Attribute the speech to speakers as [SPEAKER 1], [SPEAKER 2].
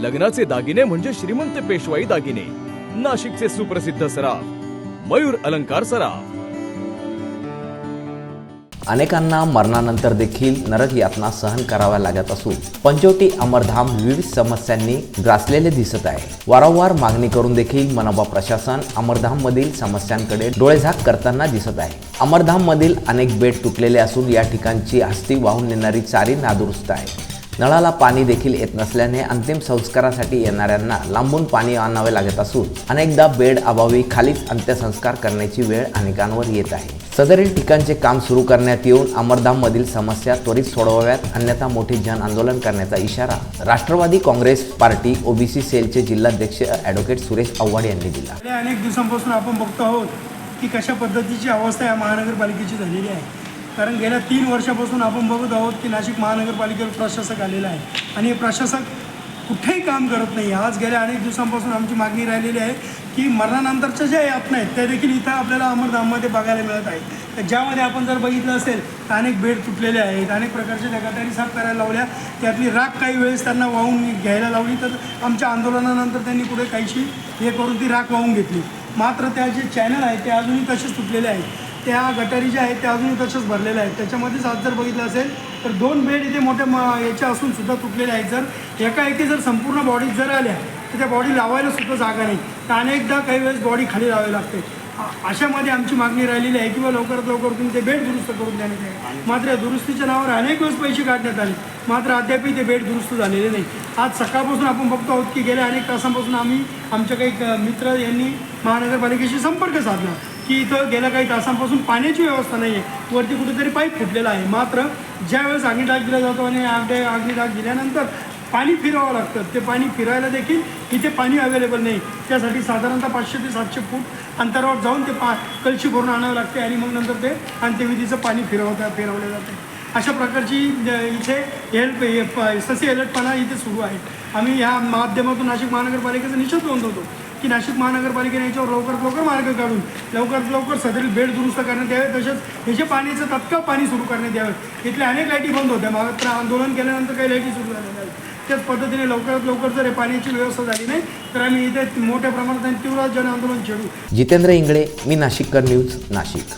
[SPEAKER 1] लग्नाचे दागिने म्हणजे श्रीमंत पेशवाई दागिने. नाशिकचे सुप्रसिद्ध सराफ मयूर अलंकार सराफ.
[SPEAKER 2] अनेकांना मरणानंतर देखील नरक यातना सहन कराव्या लागत असून पंचवटी अमरधाम विविध समस्यांनी ग्रासलेले दिसत आहे. वारंवार मागणी करून देखील मनपा प्रशासन अमरधाम मधील समस्यांकडे डोळेझाक करताना दिसत आहे. अमरधाम मधील अनेक बेड तुटलेले असून या ठिकाणची हस्ती वाहून नेणारी चारी नादुरुस्त आहे. नळाला पाणी देखील येत नसल्याने अंतिम संस्कारासाठी येणाऱ्यांना लांबून पाणी आणावे लागत असून अनेकदा बेड अभावी खालीच अंत्यसंस्कार करण्याची वेळ अनेकांवर येत आहे. सदरील ठिकाणचे काम सुरू करण्यात येऊन अमरधाम मधील समस्या त्वरित सोडवाव्यात अन्यथा मोठे जन आंदोलन करण्याचा इशारा राष्ट्रवादी काँग्रेस पार्टी ओबीसी सेलचे जिल्हाध्यक्ष ॲडव्होकेट सुरेश आव्हाड यांनी दिला.
[SPEAKER 3] अनेक दिवसांपासून आपण बघतो आहोत की कशा पद्धतीची अवस्था या महानगरपालिकेची झालेली आहे. कारण गेल्या तीन वर्षापासून आपण बघत आहोत की नाशिक महानगरपालिकेवर प्रशासक आलेला आहे. आणि हे प्रशासक कुठेही काम करत नाही. आज गेल्या अनेक दिवसांपासून आमची मागणी राहिलेली आहे की मरणानंतरच्या ज्या यातना आहेत त्या देखील इथं आपल्याला अमरधाममध्ये बघायला मिळत आहे तर ज्यामध्ये आपण जर बघितलं असेल तर अनेक बेड तुटलेले आहेत अनेक प्रकारच्या त्या गटारी साफ करायला लावल्या. त्यातली राख काही वेळेस त्यांना वाहून घ्यायला लावली तर आमच्या आंदोलनानंतर त्यांनी पुढे काहीशी हे करून ती राख वाहून घेतली. मात्र त्या जे चॅनल आहेत ते अजूनही तसेच तुटलेले आहेत. त्या गटारी ज्या आहेत त्या अजून तशाच भरलेल्या आहेत. त्याच्यामध्येच आज जर बघितलं असेल तर दोन बेड इथे मोठ्या म याच्या असून सुद्धा तुटलेले आहेत. जर एकाएकी जर संपूर्ण बॉडी जर आल्या तर त्या बॉडी लावायला सुद्धा जागा नाही. तर अनेकदा काही वेळेस बॉडी खाली लावावी लागते. अशामध्ये आमची मागणी राहिलेली आहे किंवा लवकरात लवकर तुम्ही ते बेड दुरुस्त करून देण्यात आहे मात्र दुरुस्तीच्या नावावर अनेक वेळेस पैसे काढण्यात आले. मात्र अद्यापही ते बेड दुरुस्त झालेले नाही. आज सकाळपासून आपण बघतो आहोत की गेल्या अनेक तासांपासून आम्ही आमच्या काही मित्र यांनी महानगरपालिकेशी संपर्क साधला. की इथं गेल्या काही तासांपासून पाण्याची व्यवस्था नाही आहे वरती कुठेतरी पाईप फुटलेला आहे. मात्र ज्यावेळेस अग्निडाग दिला जातो आणि अग्नि अग्निडाग दिल्यानंतर पाणी फिरावं लागतं. ते पाणी फिरायला देखील इथे पाणी अवेलेबल नाही. त्यासाठी साधारणतः पाचशे ते सातशे फूट अंतरावर जाऊन ते पा कलशी भरून आणावं लागते आणि मग नंतर ते अंत्यविधीचं पाणी फिरवता फिरवलं जाते. अशा प्रकारची इथे हेल्प ससी अलर्टपणा इथे सुरू आहे आम्ही ह्या माध्यमातून नाशिक महानगरपालिकेचा निषेध नोंदवतो. की नाशिक महानगरपालिकेने याच्यावर लवकरात लवकर मार्ग काढून लवकरात लवकर सदरील बेड दुरुस्त करण्यात यावे तसेच याचे पाण्याचं तत्काळ पाणी सुरू करण्यात यावे. इथल्या अनेक लाईटी बंद होत्या. मात्र आंदोलन केल्यानंतर काही लाईटी सुरू झाल्या त्याच पद्धतीने लवकरात लवकर जर हे पाण्याची व्यवस्था झाली नाही तर आम्ही इथे मोठ्या प्रमाणात आणि तीव्र जन आंदोलन छेडू.
[SPEAKER 2] जितेंद्र इंगळे मी नाशिककर न्यूज नाशिक.